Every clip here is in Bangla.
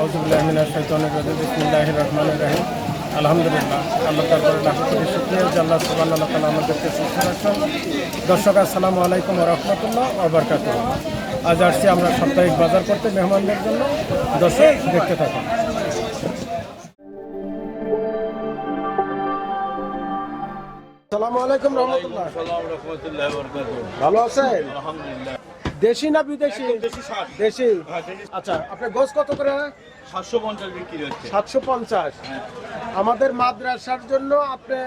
আউজুবুল্লাহমিনা শৈতানির রাজিম। বিসমিল্লাহির রহমানির রহিম। আলহামদুলিল্লাহ আল্লাহ তারপরে লাখ কোটি শুক্রিয়া যে আল্লাহ সুবাহ আল্লাহ তালা আমাদেরকে সুস্থ রাখছেন দর্শক আসসালামু আলাইকুম রহমতুল্লাহ আবরকাত আজ আসছি আমরা সাপ্তাহিক বাজার করতে মেহমানদের জন্য। দর্শক দেখতে থাকুন। আসসালামু আলাইকুম রহমতুল্লাহ। ভালো আছেন? আলহামদুলিল্লাহ। দেশি না বিদেশি? দেশি দেশি? হ্যাঁ, আচ্ছা আপনার গোস কত করে সাতশো পঞ্চাশ বিক্রি হচ্ছে। সাতশো পঞ্চাশ। আমাদের মাদ্রাসার জন্য আপনি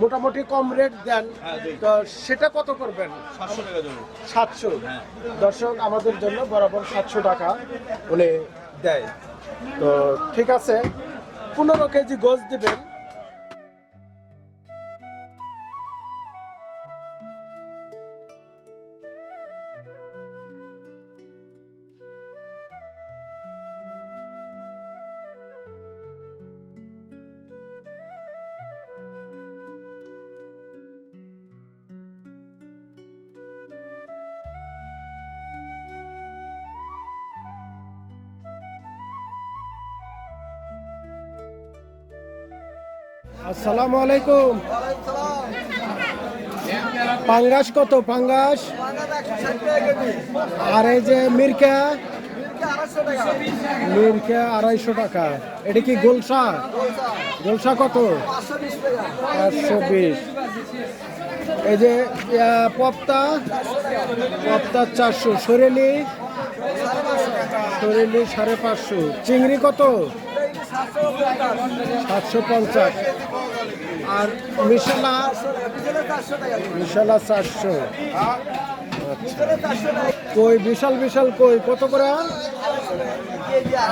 মোটামুটি কম রেট দেন। হ্যাঁ, তো সেটা কত করবেন? সাতশো। হ্যাঁ। দর্শক আমাদের জন্য বরাবর সাতশো টাকা উনি দেয়। তো ঠিক আছে পনেরো কেজি গোস দিবেন। আসসালামু আলাইকুম। পাঙ্গাস কত? পাঙ্গাস? আর এই যে মিরকা? মিরকা আড়াইশো টাকা। এটা কি গোলসা? গোলসা কত? পাঁচশো বিশ। এই যে পপ্তা? পপ্তা চারশো। সরেলি? সরেলি সাড়ে পাঁচশো। চিংড়ি কত? সাতশো পঞ্চাশ। আর মিশালা মিশালা চারশো। কই, বিশাল বিশাল কই, কত করে?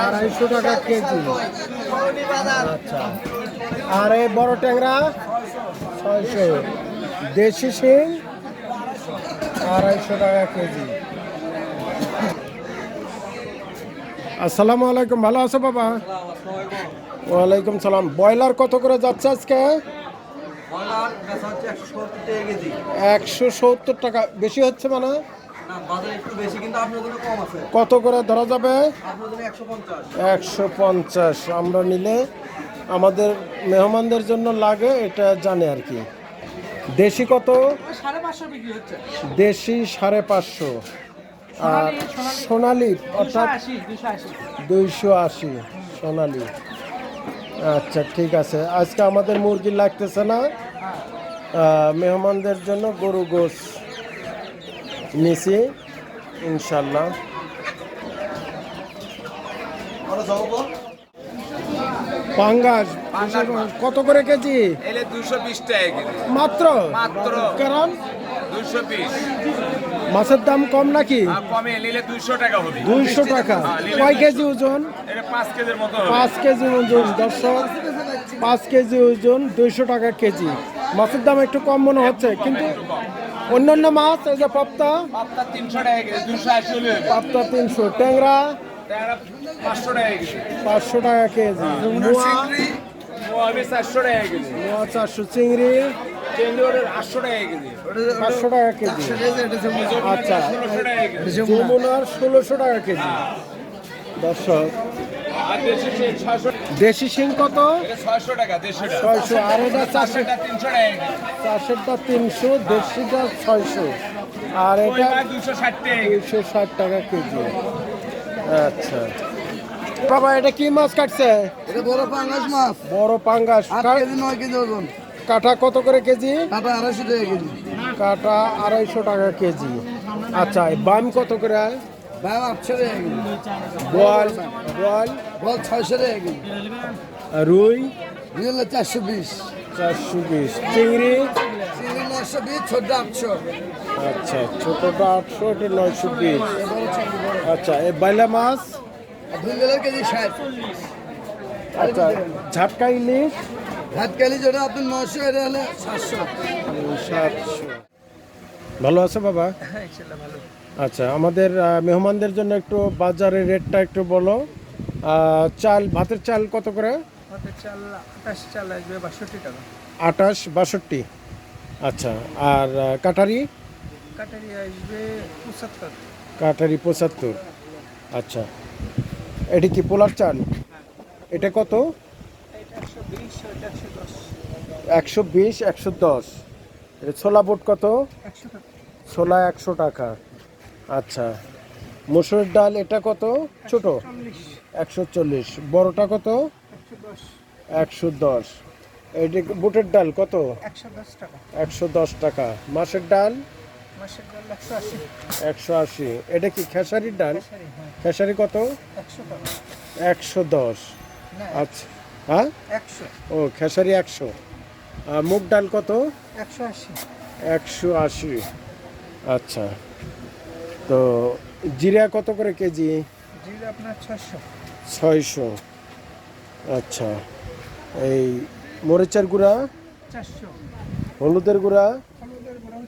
আড়াইশো টাকা কেজি। আচ্ছা। আর এই বড় ট্যাংরা? ছয়শো। দেশি শিং? আড়াইশো টাকা কেজি। আসসালামু আলাইকুম ভালো আছো বাবা? ওয়ালাইকুম সালাম। ব্রয়লার কত করে যাচ্ছে আজকে? একশো সত্তর টাকা বেশি হচ্ছে মানে? কত করে ধরা যাবে? একশো পঞ্চাশ। আমরা নিলে আমাদের মেহমানদের জন্য লাগে এটা জানে আর কি। দেশি কত? দেশি সাড়ে পাঁচশো। সোনালি অর্থাৎ দুইশো আশি সোনালি। আচ্ছা ঠিক আছে। আজকে আমাদের মুরগি লাগতেছে না। মেহমানদের জন্য গরু গোস নিছি ইনশাল্লাহ। পাঙ্গাস কত করে কেজি? মাত্র? মাত্র। কারণ দুশো মাছের দাম কম নাকি? কমে নিলে দুশো টাকা হবে। দুইশো টাকা। কয় কেজি ওজন? এটা পাঁচ কেজির মতো হবে। কেজি ওজন দর্শক। পাঁচ কেজি ওজন দুইশো টাকা কেজি। মাছের দাম একটু কম মনে হচ্ছে কিন্তু অন্যান্য মাছ এই যে পাপ্তা তিনশো টাকা কেজি হলে পাপ্তা তিনশো। ট্যাংরা ট্যাংরা পাঁচশো টাকা কেজি। টাকা কেজি। মোয়া চারশো টাকা কেজি। মোয়া চারশো। চিংড়ি চেঙ্গি ওটা আটশো টাকা কেজি। পাঁচশো টাকা কেজি। আচ্ছা। ষোলোশো টাকা যমুনার ষোলোশো টাকা কেজি। দর্শক। দেশি ছয়শো কত? ছয়শো টাকা ছয়শো। আর এটা তিনশো চারশোটা তিনশো দেড়শোটা ছয়শো। আর এটা দুশো ষাট টাকা কেজি। দুইশো ষাট টাকা কেজি। আচ্ছা। বাবা এটা কি মাছ কাটছে? এটা বড় পাঙ্গাস মাছ। বড় পাঙ্গাস। নয় কেজি ওজন। কাটা কত করে কেজি? কাটা আড়াইশো টাকা কেজি। কাটা আড়াইশো টাকা কেজি। আচ্ছা বাম কত করে ভাই আটশো টাকা বল বল। বল ছয়শো টাকা কেজি। রুই? চারশো বিশ। চারশো বিশ। চিংড়ি? চিংড়ি নশো বিশ আটশো। আচ্ছা ছোটটা আটশো এটা নয়শো বিশ। আচ্ছা এই বাইলা মাছ? দুই কেজি ষাট। আচ্ছা ঝাটকা ইলিশ? ভাত কালি যেটা আপনার নশো এটা হলে সাতশো। সাতশো ভালো আছে বাবা? আচ্ছা আমাদের মেহমানদের জন্য একটু বাজারের রেটটা একটু বলো। চাল ভাতের চাল কত করে? ভাতের চাল আটাশ চাল আসবে বাষট্টি বাষট্টি। আচ্ছা আর কাটারি? কাটারি আসবে পঁচাত্তর। কাটারি পঁচাত্তর। আচ্ছা এটি কি পোলার চাল? এটা কত? একশো বিশ একশো দশ। ছোলা বুট কত? ছোলা একশো টাকা। আচ্ছা। মুসুর ডাল এটা কত? ছোট? একশো চল্লিশ। বড়টা কত? একশো দশ। এটি বুটের ডাল কত? একশো দশ টাকা। মাসের ডাল? একশো আশি। এটা কি খেসারির ডাল? হ্যাঁ। খেসারি কত? একশো দশ। আচ্ছা। হ্যাঁ? একশো। ও খেসারি একশো। আর মুগ ডাল কত? একশো আশি। একশো আশি। আচ্ছা। তো জিরা কত করে কেজি? জিরে আপনার ছশো ছয়শো। আচ্ছা। এই মরিচের গুঁড়া? চারশো। হলুদের গুঁড়া?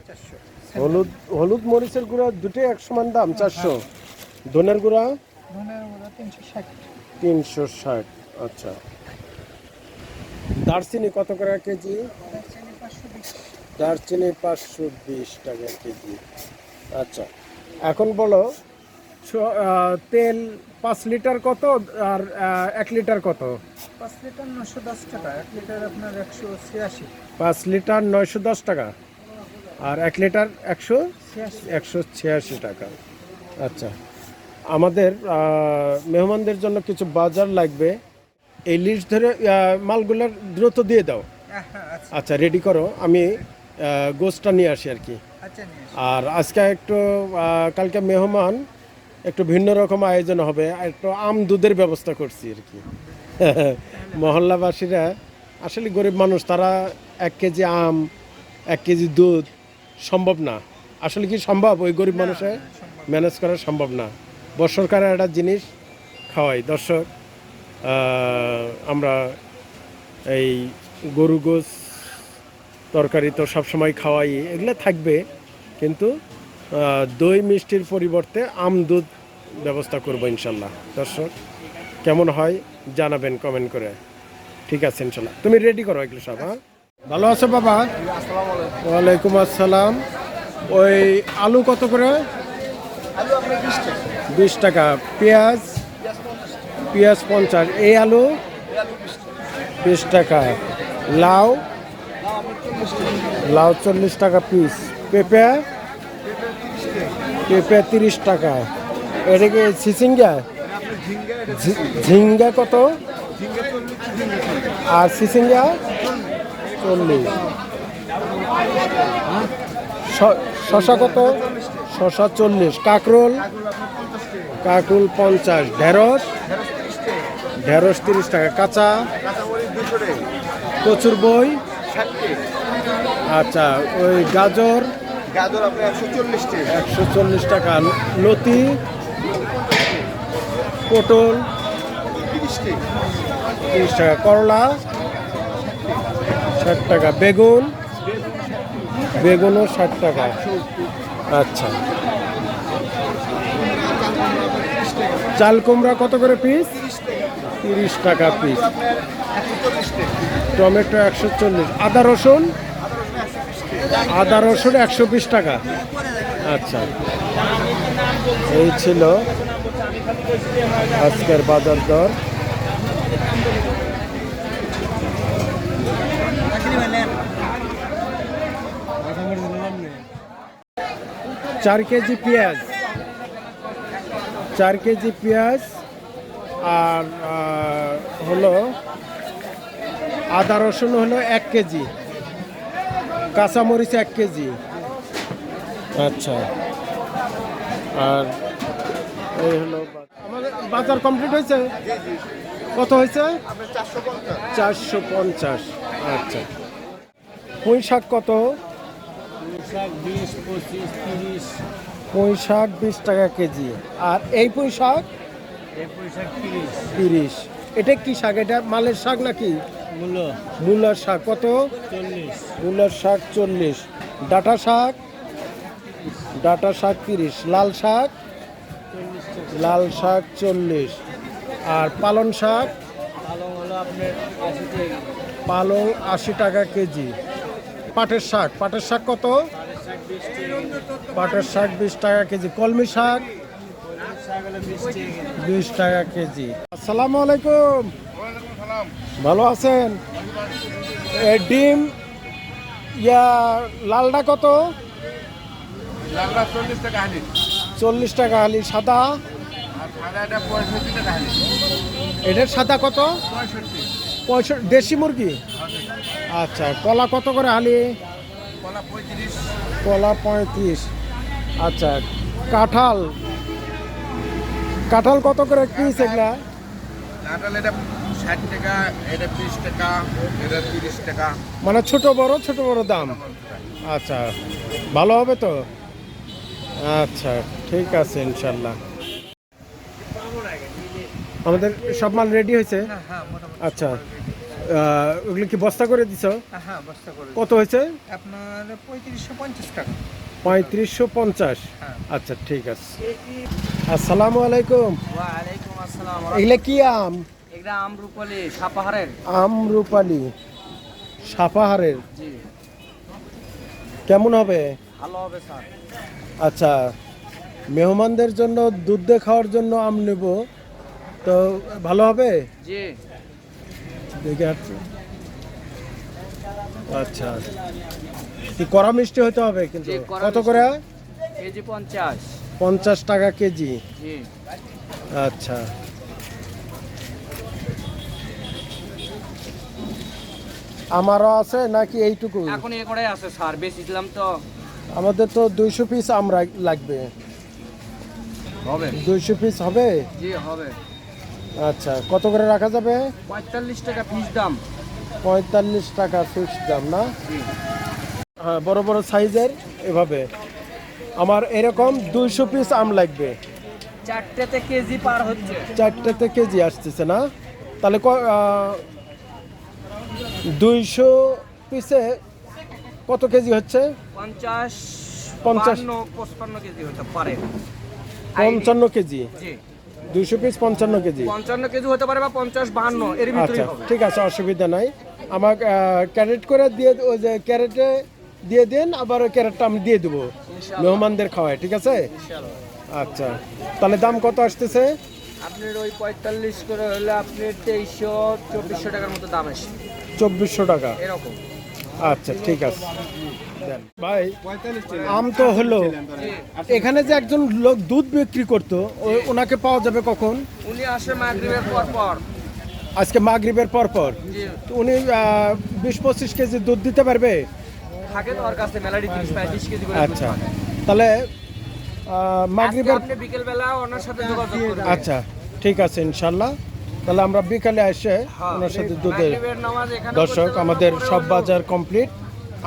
চারশো। হলুদ হলুদ মরিচের গুঁড়া দুটোই এক সমান দাম চারশো। ধনের গুঁড়া? ধনের গুঁড়া তিনশো ষাট। তিনশো ষাট। আচ্ছা। দারচিনি কত করে কেজি? দারচিনি পাঁচশো বিশ। টাকা কেজি। আচ্ছা এখন বলো তেল পাঁচ লিটার কত আর এক লিটার কত? পাঁচ লিটার নশো দশ টাকা এক লিটার আপনার একশো ছিয়াশি। পাঁচ লিটার নয়শো দশ টাকা আর এক লিটার একশো একশো ছিয়াশি টাকা। আচ্ছা আমাদের মেহমানদের জন্য কিছু বাজার লাগবে। এই লিস্ট ধরে মালগুলোর দ্রুত দিয়ে দাও। আচ্ছা। আচ্ছা রেডি করো। আমি গোছটা নিয়ে আসি আর কি। আচ্ছা। আর আজকে একটু কালকে মেহমান একটু ভিন্ন রকম আয়োজন হবে একটু আম দুধের ব্যবস্থা করছি আর কি। মহল্লাবাসীরা আসলে গরিব মানুষ তারা এক কেজি আম এক কেজি দুধ সম্ভব না। আসলে কি সম্ভব? ওই গরিব মানুষের ম্যানেজ করা সম্ভব না। বছরকার একটা জিনিস খাওয়াই। দর্শক আমরা এই গরু গোস তরকারি তো সবসময় খাওয়াই এগুলো থাকবে। কিন্তু দই মিষ্টির পরিবর্তে আম দুধ ব্যবস্থা করব ইনশাল্লাহ। দর্শক কেমন হয় জানাবেন কমেন্ট করে। ঠিক আছে ইনশাল্লাহ। তুমি রেডি করো এগুলো সব হ্যাঁ? ভালো আছো বাবা? ওয়ালাইকুম আসসালাম। ওই আলু কত করে? বিশ টাকা। পেঁয়াজ? পেঁয়াজ পঞ্চাশ, এই আলু বিশ টাকা, লাউ লাউ চল্লিশ টাকা পিস পেঁপে পেঁপে তিরিশ টাকা, এটা কি সিসিঙ্গা? ঝিঙ্গা কত? আর সিসিঙ্গা? চল্লিশ। শশা কত? শশা চল্লিশ। কাকরোল? কাকরোল পঞ্চাশ। ঢেঁড়স? ঢেঁড়স তিরিশ টাকা। কাঁচা, কচুর বই আচ্ছা ওই গাজর একশো চল্লিশ একশো চল্লিশ টাকা। লতি, পটল, তিরিশ টাকা। করলা, ষাট টাকা। বেগুন, বেগুনও ষাট টাকা। আচ্ছা। চাল কুমড়া কত করে পিস? তিরিশ টাকা পিস টমেটো একশো চল্লিশ। আদা রসুন? আদা রসুন একশো বিশ টাকা। আচ্ছা। এই ছিল আজকের বাজার দর। চার কেজি পেঁয়াজ। চার কেজি পেঁয়াজ। আর হলো আদা রসুন হলো এক কেজি। কাঁচামরিচ এক কেজি। আচ্ছা। আর এই হলো আমাদের বাজার কমপ্লিট হয়েছে? কত হয়েছে? চারশো পঞ্চাশ। আচ্ছা। পুঁই শাক কত? পুঁই শাক বিশ টাকা কেজি। আর এই পুঁই শাক? তিরিশ। এটা কি শাক? এটা মালের শাক নাকি? মূলার শাক। কত? মূলার শাক চল্লিশ। ডাটা শাক? ডাটা শাক তিরিশ। লাল শাক? লাল শাক চল্লিশ। আর পালং শাক? পালং আশি টাকা কেজি। পাটের শাক? পাটের শাক কত? পাটের শাক বিশ টাকা কেজি। কলমি শাক? বিশ টাকা কেজি। আসসালামু আলাইকুম। ভালো আছেন? এ ডিম ইয়া লালটা কত? চল্লিশ টাকা হালি। সাদা? আর সাদাটা পঁয়ষট্টি টাকা হালি। এটার সাদা কত? পঁয়ষট্টি। পঁয়ষট্টি দেশি মুরগি? আচ্ছা কলা কত করে হালি? কলা পঁয়ত্রিশ। কলা পঁয়ত্রিশ। আচ্ছা কাঁঠাল? কাঁঠাল কত করে পিস এগুলা? কাঁঠাল এটা ষাট টাকা এটা বিশ টাকা এটা তিরিশ টাকা। মানে ছোট বড় ছোট বড় দাম? আচ্ছা ভালো হবে তো? আচ্ছা ঠিক আছে ইনশাল্লাহ। আমাদের সব মাল রেডি হয়েছে? হ্যাঁ আচ্ছা ওগুলো কি বস্তা করে দিছ? হ্যাঁ কত হয়েছে? আপনার পঁয়ত্রিশশো পঞ্চাশ টাকা। পঁয়ত্রিশশো পঞ্চাশ। হ্যাঁ। আচ্ছা ঠিক আছে। আসসালামু আলাইকুম। আসসালাম। এগুলা কি আম? এটা আমরুপালি সাপাহারের। আম রূপালি সাপাহারের। জি। কেমন হবে? ভালো হবে স্যার। আচ্ছা মেহমানদের জন্য দুধ দিয়ে খাওয়ার জন্য আম নেব। তো ভালো হবে? জি। দেখে আসছি। আচ্ছা। কি কড়া মিষ্টি হতে হবে কিন্তু? কত করে কেজি পঞ্চাশ। পঞ্চাশ টাকা কেজি? আচ্ছা। আমারও আছে নাকি এইটুকু? এখন এ করে আছে স্যার বেশি দিলাম তো। আমাদের তো দুইশো পিস আম রাখ- লাগবে। হবে? দুইশো পিস হবে? জি হবে। আচ্ছা কত করে রাখা যাবে? পঁয়তাল্লিশ টাকা পিস দাম। পঁয়তাল্লিশ টাকা ফিক্স দাম না? হ্যাঁ বড় বড় সাইজের এভাবে। আমার এরকম দুইশো পিস আম লাগবে। চারটেতে কেজি পার হচ্ছে। চারটেতে কেজি আসতেছে না? তাহলে দুইশো পিসে কত কেজি হচ্ছে? পঞ্চাশ পঞ্চাশ। পঞ্চান্ন কেজি হতে পারে। পঞ্চান্ন কেজি? দুইশো পিস পঞ্চান্ন কেজি। পঞ্চান্ন কেজি হতে পারে বা পঞ্চাশ বাহান্ন এর আচ্ছা ভিতরেই হবে। ঠিক আছে অসুবিধা নাই। আমার ক্যারেট করে দিয়ে ওই যে ক্যারেটে দিয়ে দিন আবার ওই ক্যারেটটা আমি দিয়ে দেবো মেহমানদের খাওয়ায় ঠিক আছে? আচ্ছা তাহলে দাম কত আসতেছে? আপনার ওই পঁয়তাল্লিশ করে হলে আপনি তেইশশো চব্বিশশো টাকার মতো দাম আসে। চব্বিশশো টাকা। এরকম। আচ্ছা ঠিক আছে। ভাই আম তো হলো। এখানে যে একজন লোক দুধ বিক্রি করতো ও- ওনাকে পাওয়া যাবে কখন? উনি আসে মাগরিবের পর পর। আজকে মাগরিবের পর পর তো উনি বিশ পঁচিশ কেজি দুধ দিতে পারবে? আচ্ছা। তাহলে মাগরিবের করবেন। আচ্ছা ঠিক আছে ইনশাল্লাহ। তাহলে আমরা বিকালে এসে ওনার সাথে দুধের দর্শক আমাদের সব বাজার কমপ্লিট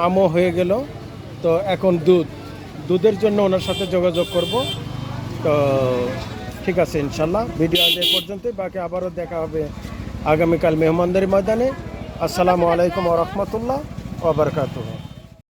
আমও হয়ে গেল। তো এখন দুধ দুধের জন্য ওনার সাথে যোগাযোগ করব। তো ঠিক আছে ইনশাল্লাহ। ভিডিও আজ পর্যন্তই বাকি আবারও দেখা হবে আগামীকাল মেহমানদারি ময়দানে। আসসালামু আলাইকুম রহমতুল্লাহ ওবরকাতুহ